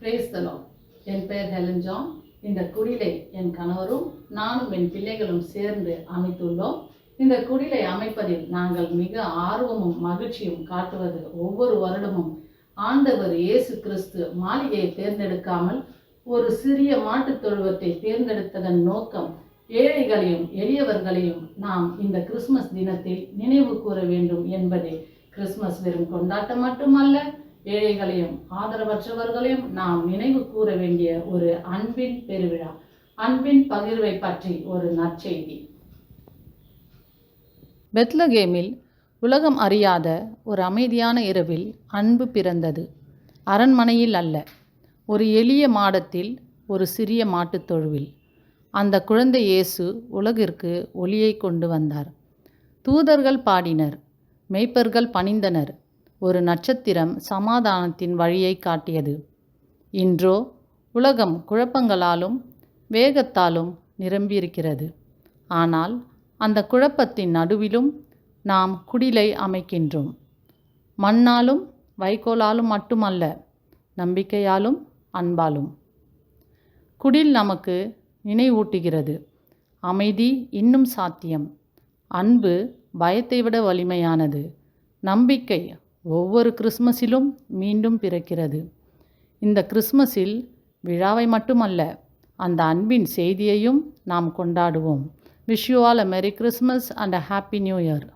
Brace தலோம் என் பெயர் Helen John இந்த குடிலை என் கணவரும் நானும் என் பிள்ளைகளும் சேர்ந்து அமைத்துள்ளோம். இந்த குடிலை அமைப்பதில் நாங்கள் மிக ஆர்வமும் மகிழ்ச்சியும் காட்டுவது ஒவ்வொரு வருடமும் ஆண்டவர் இயேசு கிறிஸ்து மாளிகையை தேர்ந்தெடுக்காமல் ஒரு சிறிய மாட்டுத் தொழுவத்தை தேர்ந்தெடுத்ததன் நோக்கம் ஏழைகளையும் எளியவர்களையும் நாம் இந்த கிறிஸ்மஸ் தினத்தில் நினைவு கூற வேண்டும் என்பதே. கிறிஸ்மஸ் வெறும் கொண்டாட்டம் மட்டுமல்ல ஏழைகளையும் ஆதரவற்றவர்களையும் நாம் நினைவு கூற வேண்டிய ஒரு அன்பின் பெருவிழா. அன்பின் பகிர்வை பற்றி ஒரு நற்செய்தி. பெத்லகேமில் உலகம் அறியாத ஒரு அமைதியான இரவில் அன்பு பிறந்தது. அரண்மனையில் அல்ல ஒரு எளிய மாடத்தில் ஒரு சிறிய மாட்டுத் தொழுவில். அந்த குழந்தை இயேசு உலகிற்கு ஒளியை கொண்டு வந்தார். தூதர்கள் பாடினர் மெய்ப்பர்கள் பணிந்தனர். ஒரு நட்சத்திரம் சமாதானத்தின் வழியை காட்டியது. இன்றோ உலகம் குழப்பங்களாலும் வேகத்தாலும் நிரம்பியிருக்கிறது. ஆனால் அந்த குழப்பத்தின் நடுவிலும் நாம் குடிலை அமைக்கின்றோம். மண்ணாலும் வைக்கோலாலும் மட்டுமல்ல நம்பிக்கையாலும் அன்பாலும். குடில் நமக்கு நினைவூட்டுகிறது. அமைதி இன்னும் சாத்தியம். அன்பு பயத்தை விட வலிமையானது. நம்பிக்கை ஒவ்வொரு கிறிஸ்மஸிலும் மீண்டும் பிறக்கிறது. இந்த கிறிஸ்மஸில் விழாவை மட்டுமல்ல அந்த அன்பின் செய்தியையும் நாம் கொண்டாடுவோம். Wish you all a merry Christmas and a happy new year